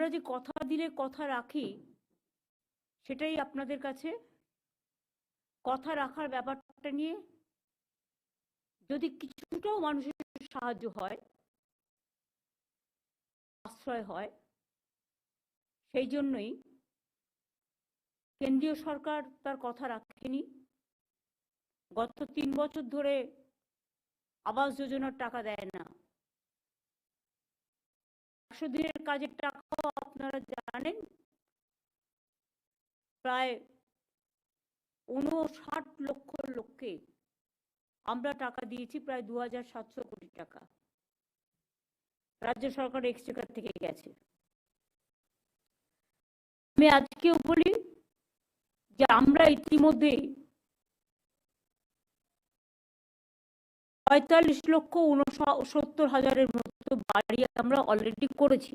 আমরা যে কথা দিলে কথা রাখি, সেটাই আপনাদের কাছে? কথা রাখার ব্যাপারটা নিয়ে যদি কিছুটাও মানুষের সাহায্য হয়, আশ্রয় হয়, সেই জন্যই কেন্দ্রীয় সরকার তার কথা রাখেনি। গত তিন বছর ধরে আবাস যোজনার টাকা দেয় না। একশো দিনের কাজের টাকাও আপনারা জানেন। প্রায় উনষাট লক্ষ লোককে আমরা টাকা দিয়েছি, প্রায় দু হাজার সাতশো কোটি টাকা। রাজ্য সরকার এক্সচেকার থেকে গেছে। আমি আজকেও বলি যে আমরা ইতিমধ্যে পঁয়তাল্লিশ লক্ষ উনসত্তর হাজারের মতো বাড়ি আমরা অলরেডি করেছি।